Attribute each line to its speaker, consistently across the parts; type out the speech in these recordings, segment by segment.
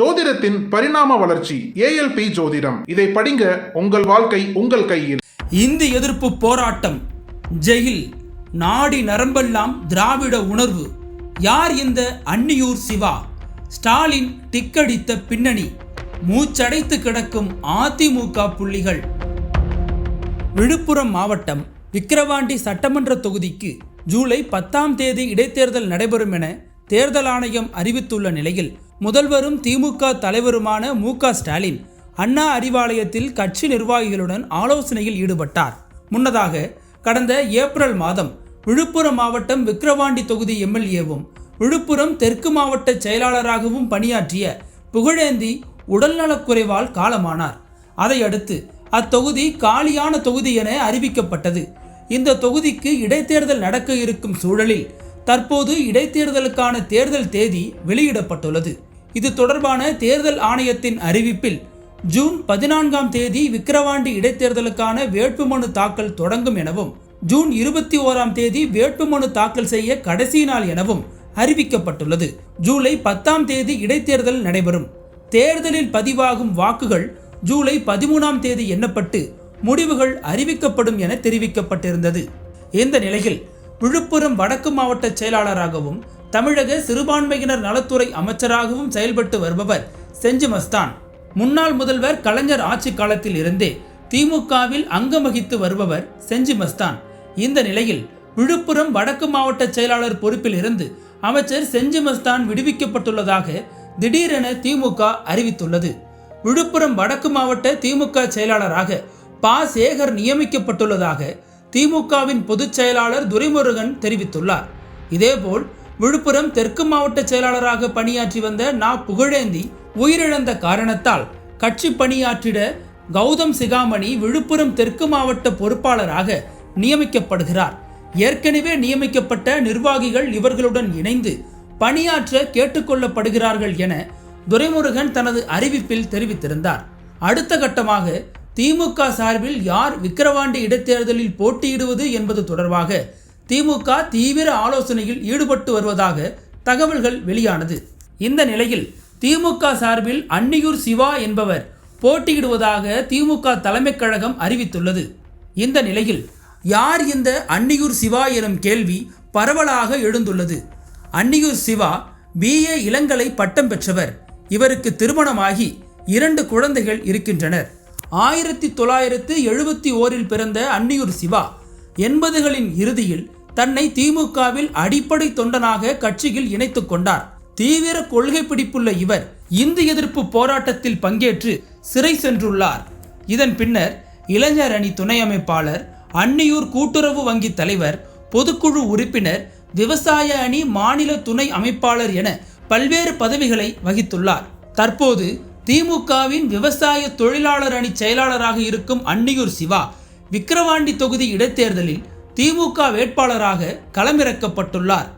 Speaker 1: ஜோதிடத்தின் பரிணாம வளர்ச்சி ஏஎல்பி ஜோதிடம். இதை படிங்க உங்கள் வாழ்க்கை உங்கள் கையில்.
Speaker 2: இந்தி எதிர்ப்பு போராட்டம் ஜெயில் நாடி நரம்பெல்லாம் திராவிட உணர்வு. யார் இந்த அன்னியூர் சிவா? ஸ்டாலின் டிக்கடித்த பின்னணி மூச்சடைத்து கிடக்கும் அதிமுக புள்ளிகள். விழுப்புரம் மாவட்டம் விக்கிரவாண்டி சட்டமன்ற தொகுதிக்கு ஜூலை பத்தாம் தேதி இடைத்தேர்தல் நடைபெறும் என தேர்தல் ஆணையம் அறிவித்துள்ள நிலையில் முதல்வரும் திமுக தலைவருமான மு ஸ்டாலின் அண்ணா அறிவாலயத்தில் கட்சி நிர்வாகிகளுடன் ஆலோசனையில் ஈடுபட்டார். முன்னதாக கடந்த ஏப்ரல் மாதம் விழுப்புரம் மாவட்டம் விக்கிரவாண்டி தொகுதி எம்எல்ஏவும் விழுப்புரம் தெற்கு மாவட்ட செயலாளராகவும் பணியாற்றிய புகழேந்தி உடல்நலக்குறைவால் காலமானார். அதையடுத்து அத்தொகுதி காலியான தொகுதி என அறிவிக்கப்பட்டது. இந்த தொகுதிக்கு இடைத்தேர்தல் நடக்க இருக்கும் சூழலில் தற்போது இடைத்தேர்தலுக்கான தேர்தல் தேதி வெளியிடப்பட்டுள்ளது. இது தொடர்பான தேர்தல் ஆணையத்தின் அறிவிப்பில் ஜூன் பதினான்காம் தேதி விக்கிரவாண்டி இடைத்தேர்தலுக்கான வேட்புமனு தாக்கல் தொடங்கும் எனவும் ஜூன் இருபத்தி ஓராம் தேதி வேட்புமனு தாக்கல் செய்ய கடைசி நாள் எனவும் அறிவிக்கப்பட்டுள்ளது. ஜூலை பத்தாம் தேதி இடைத்தேர்தல் நடைபெறும். தேர்தலில் பதிவாகும் வாக்குகள் ஜூலை பதிமூணாம் தேதி எண்ணப்பட்டு முடிவுகள் அறிவிக்கப்படும் என தெரிவிக்கப்பட்டிருந்தது. இந்த நிலையில் விழுப்புரம் வடக்கு மாவட்ட செயலாளராகவும் தமிழக சிறுபான்மையினர் நலத்துறை அமைச்சராகவும் செயல்பட்டு வருபவர் செஞ்சு மஸ்தான். முன்னாள் முதல்வர் கலைஞர் ஆட்சி காலத்தில் இருந்தே திமுகவில் அங்கமகித்து வருபவர் செஞ்சு மஸ்தான். இந்த நிலையில் விழுப்புரம் வடக்கு மாவட்ட செயலாளர் பொறுப்பில் இருந்து அமைச்சர் செஞ்சு மஸ்தான் விடுவிக்கப்பட்டுள்ளதாக திடீரென திமுக அறிவித்துள்ளது. விழுப்புரம் வடக்கு மாவட்ட திமுக செயலாளராக பா. சேகர் நியமிக்கப்பட்டுள்ளதாக திமுகவின் பொதுச் செயலாளர் துரைமுருகன் தெரிவித்துள்ளார். இதேபோல் விழுப்புரம் தெற்கு மாவட்ட செயலாளராக பணியாற்றி வந்த நா. புகழேந்தி உயிரிழந்த காரணத்தால் கட்சி பணியாற்றிட கௌதம் சிகாமணி விழுப்புரம் தெற்கு மாவட்ட பொறுப்பாளராக நியமிக்கப்படுகிறார். ஏற்கனவே நியமிக்கப்பட்ட நிர்வாகிகள் இவர்களுடன் இணைந்து பணியாற்ற கேட்டுக்கொள்ளப்படுகிறார்கள் என துரைமுருகன் தனது அறிவிப்பில் தெரிவித்திருந்தார். அடுத்த கட்டமாக திமுக சார்பில் யார் விக்கிரவாண்டி இடைத்தேர்தலில் போட்டியிடுவது என்பது தொடர்பாக திமுக தீவிர ஆலோசனையில் ஈடுபட்டு வருவதாக தகவல்கள் வெளியானது. இந்த நிலையில் திமுக சார்பில் அன்னியூர் சிவா என்பவர் போட்டியிடுவதாக திமுக தலைமைக் கழகம் அறிவித்துள்ளது. இந்த நிலையில் யார் இந்த அன்னியூர் சிவா எனும் கேள்வி பரவலாக எழுந்துள்ளது. அன்னியூர் சிவா பிஏ இளங்கலை பட்டம் பெற்றவர். இவருக்கு திருமணமாகி இரண்டு குழந்தைகள் இருக்கின்றனர். ஆயிரத்தி தொள்ளாயிரத்து எழுபத்தி ஓரில் பிறந்த அன்னியூர் சிவா எண்பதுகளின் இறுதியில் தன்னை திமுகவில் அடிப்படை தொண்டனாக கட்சியில் இணைத்துக் கொண்டார். தீவிர கொள்கை பிடிப்புள்ள இவர் இந்து எதிர்ப்பு போராட்டத்தில் பங்கேற்று சிறை சென்றுள்ளார். இதன் பின்னர் இளைஞர் அணி துணை அமைப்பாளர் அன்னியூர் கூட்டுறவு வங்கி தலைவர் பொதுக்குழு உறுப்பினர் விவசாய அணி மாநில துணை அமைப்பாளர் என பல்வேறு பதவிகளை வகித்துள்ளார். தற்போது திமுகவின் விவசாய தொழிலாளர் அணி செயலாளராக இருக்கும் அன்னியூர் சிவா விக்கிரவாண்டி தொகுதி இடைத்தேர்தலில் திமுக வேட்பாளராக களமிறக்கப்பட்டுள்ளார்.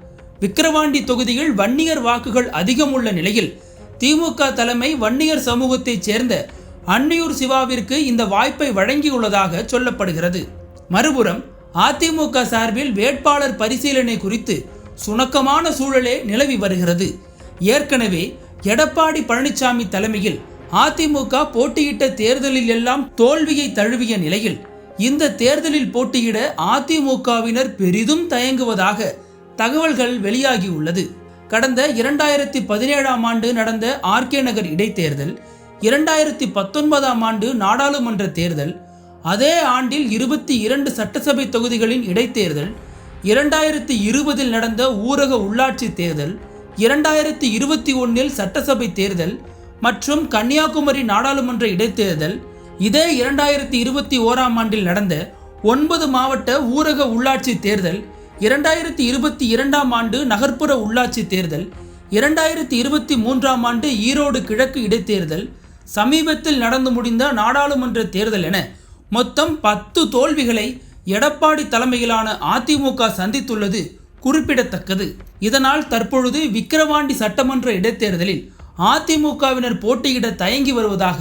Speaker 2: விக்கிரவாண்டி தொகுதியில் வன்னியர் வாக்குகள் அதிகம் உள்ள நிலையில் திமுக தலைமை வன்னியர் சமூகத்தைச் சேர்ந்த அன்னியூர் சிவாவிற்கு இந்த வாய்ப்பை வழங்கியுள்ளதாக சொல்லப்படுகிறது. மறுபுறம் அதிமுக சார்பில் வேட்பாளர் பரிசீலனை குறித்து சுணக்கமான சூழலே நிலவி வருகிறது. ஏற்கனவே எடப்பாடி பழனிசாமி தலைமையில் அதிமுக போட்டியிட்ட தேர்தலில் எல்லாம் தோல்வியை தழுவிய நிலையில் இந்த தேர்தலில் போட்டியிட அதிமுகவினர் பெரிதும் தயங்குவதாக தகவல்கள் வெளியாகியுள்ளது. கடந்த இரண்டாயிரத்தி பதினேழாம் ஆண்டு நடந்த ஆர்கே நகர் இடைத்தேர்தல் இரண்டாயிரத்தி பத்தொன்பதாம் ஆண்டு நாடாளுமன்ற தேர்தல் அதே ஆண்டில் இருபத்தி இரண்டு சட்டசபை தொகுதிகளின் இடைத்தேர்தல் இரண்டாயிரத்தி இருபதில் நடந்த ஊரக உள்ளாட்சி தேர்தல் இரண்டாயிரத்தி இருபத்தி ஒன்றில் சட்டசபை தேர்தல் மற்றும் கன்னியாகுமரி நாடாளுமன்ற இடைத்தேர்தல் இதே இரண்டாயிரத்தி இருபத்தி ஓராம் ஆண்டில் நடந்த ஒன்பது மாவட்ட ஊரக உள்ளாட்சி தேர்தல் இரண்டாயிரத்தி இருபத்தி இரண்டாம் ஆண்டு நகர்ப்புற உள்ளாட்சி தேர்தல் இரண்டாயிரத்தி இருபத்தி மூன்றாம் ஆண்டு ஈரோடு கிழக்கு இடைத்தேர்தல் சமீபத்தில் நடந்து முடிந்த நாடாளுமன்ற தேர்தல் என மொத்தம் பத்து தோல்விகளை எடப்பாடி தலைமையிலான அதிமுக சந்தித்துள்ளது குறிப்பிடத்தக்கது. இதனால் தற்பொழுது விக்கிரவாண்டி சட்டமன்ற இடைத்தேர்தலில் அதிமுகவினர் போட்டியிட தயங்கி வருவதாக